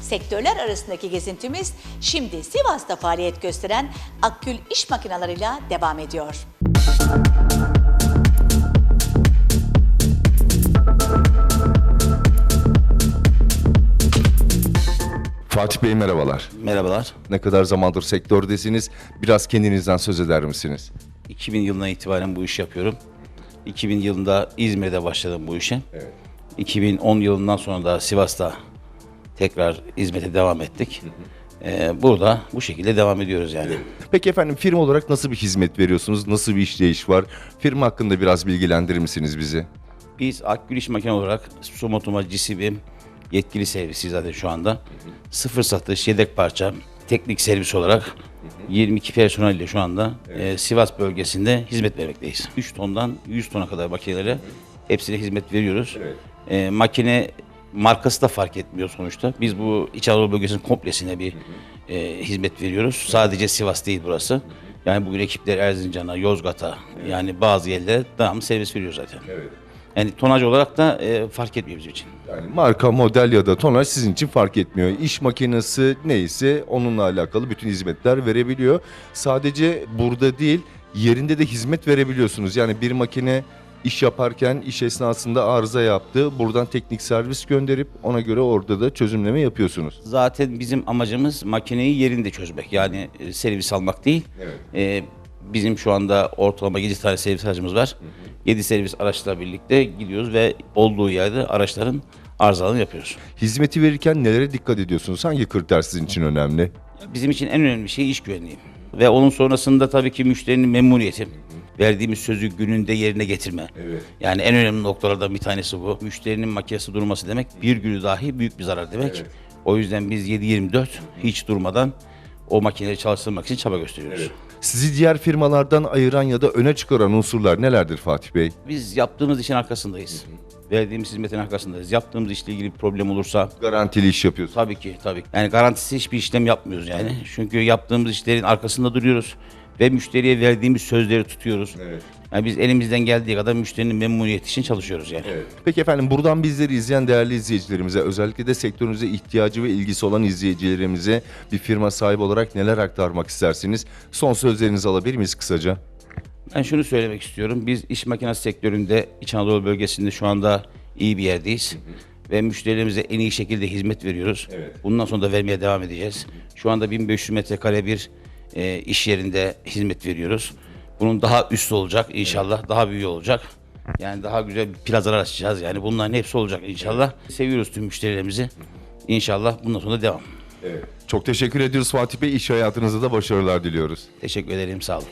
Sektörler arasındaki gezintimiz şimdi Sivas'ta faaliyet gösteren Akgül iş makinalarıyla devam ediyor. Fatih Bey merhabalar. Merhabalar. Ne kadar zamandır sektördesiniz? Biraz kendinizden söz eder misiniz? 2000 yılından itibaren bu işi yapıyorum. 2000 yılında İzmir'de başladım bu işe. 2010 yılından sonra da Sivas'ta tekrar hizmete devam ettik. Ee, burada bu şekilde devam ediyoruz yani. Peki efendim firma olarak nasıl bir hizmet veriyorsunuz? Nasıl bir işleyiş var? Firma hakkında biraz bilgilendirir misiniz bizi? Biz Akgül İş Makine olarak Sumotoma GCB yetkili servisi zaten şu anda. Sıfır satış, yedek parça, teknik servis olarak 22 personelle şu anda e, Sivas bölgesinde hizmet vermekteyiz. 3 tondan 100 tona kadar makinelere hepsine hizmet veriyoruz. E, makine markası da fark etmiyor sonuçta. Biz bu İç Anadolu bölgesinin komplesine bir e, hizmet veriyoruz. Sadece Sivas değil burası. Yani bugün ekipler Erzincan'a, Yozgat'a yani bazı yerlere devamlı servis veriyor zaten. Yani tonaj olarak da e, fark etmiyor bizim için. Yani marka, model ya da tonaj sizin için fark etmiyor. İş makinesi neyse onunla alakalı bütün hizmetler verebiliyor. Sadece burada değil, yerinde de hizmet verebiliyorsunuz. Yani bir makine iş yaparken iş esnasında arıza yaptı. Buradan teknik servis gönderip ona göre orada da çözümleme yapıyorsunuz. Zaten bizim amacımız makineyi yerinde çözmek. Yani e, servis almak değil. E, bizim şu anda ortalama 7 tane servis aracımız var. 7 servis araçla birlikte gidiyoruz ve olduğu yerde araçların arızalarını yapıyoruz. Hizmeti verirken nelere dikkat ediyorsunuz? Hangi kriter sizin için önemli? Bizim için en önemli şey iş güvenliği. Ve onun sonrasında tabii ki müşterinin memnuniyeti. Verdiğimiz sözü gününde yerine getirme. Yani en önemli noktalardan bir tanesi bu. Müşterinin makinesi durması demek bir günü dahi büyük bir zarar demek. O yüzden biz 7-24 hiç durmadan o makineleri çalıştırmak için çaba gösteriyoruz. Sizi diğer firmalardan ayıran ya da öne çıkaran unsurlar nelerdir Fatih Bey? Biz yaptığımız işin arkasındayız. Verdiğimiz hizmetin arkasındayız. Yaptığımız işle ilgili bir problem olursa Garantili iş yapıyorsunuz. Tabii ki tabii. ki. Yani garantisi hiçbir işlem yapmıyoruz yani. Çünkü yaptığımız işlerin arkasında duruyoruz ve müşteriye verdiğimiz sözleri tutuyoruz. Yani biz elimizden geldiği kadar müşterinin memnuniyeti için çalışıyoruz yani. Peki efendim buradan bizleri izleyen değerli izleyicilerimize özellikle de sektörünüze ihtiyacı ve ilgisi olan izleyicilerimize bir firma sahibi olarak neler aktarmak istersiniz? Son sözlerinizi alabilir miyiz kısaca? Ben şunu söylemek istiyorum. Biz iş makinesi sektöründe İç Anadolu bölgesinde şu anda iyi bir yerdeyiz. Ve müşterilerimize en iyi şekilde hizmet veriyoruz. Bundan sonra da vermeye devam edeceğiz. Şu anda 1500 metrekare bir e, iş yerinde hizmet veriyoruz. Bunun daha üstü olacak inşallah. Daha büyüğü olacak. Yani daha güzel bir plazalar açacağız. Yani bunların hepsi olacak inşallah. Seviyoruz tüm müşterilerimizi. İnşallah bundan sonra devam. Çok teşekkür ediyoruz Fatih Bey. İş hayatınızda da başarılar diliyoruz. Teşekkür ederim. Sağ olun.